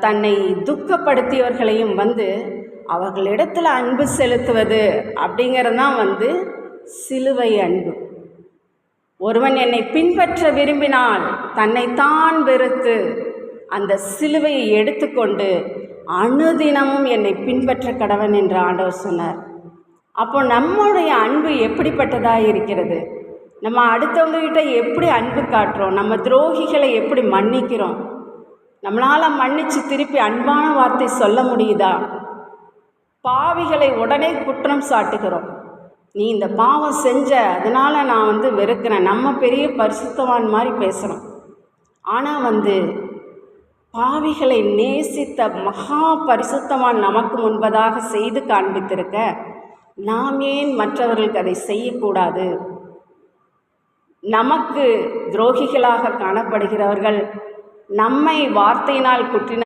தன்னை துக்கப்படுத்தியவர்களையும் வந்து அவர்களிடத்தில் அன்பு செலுத்துவது அப்படிங்கிறது தான் வந்து சிலுவை அன்பு. ஒருவன் என்னை பின்பற்ற விரும்பினால் தன்னைத்தான் வெறுத்து அந்த சிலுவையை எடுத்துக்கொண்டு அனுதினமும் என்னை பின்பற்ற கடவன் என்று ஆண்டவர் சொன்னார். அப்போ நம்முடைய அன்பு எப்படிப்பட்டதாக இருக்கிறது? நம்ம அடுத்தவங்ககிட்ட எப்படி அன்பு காட்டுறோம்? நம்ம துரோகிகளை எப்படி மன்னிக்கிறோம்? நம்மளால் மன்னிச்சு திருப்பி அன்பான வார்த்தை சொல்ல முடியுதா? பாவிகளை உடனே குற்றம் சாட்டுகிறோம். நீ இந்த பாவம் செஞ்ச அதனால் நான் வந்து வெறுக்கிறேன். நம்ம பெரிய பரிசுத்தவான் மாதிரி பேசுகிறோம் ஆனால் வந்து பாவிகளை நேசித்த மகா பரிசுத்தவான் நமக்கு முன்பதாக செய்து காண்பித்திருக்க நாம் ஏன் மற்றவர்களுக்கு அதை செய்யக்கூடாது? நமக்கு துரோகிகளாக காணப்படுகிறவர்கள் நம்மை வார்த்தையினால் குற்றின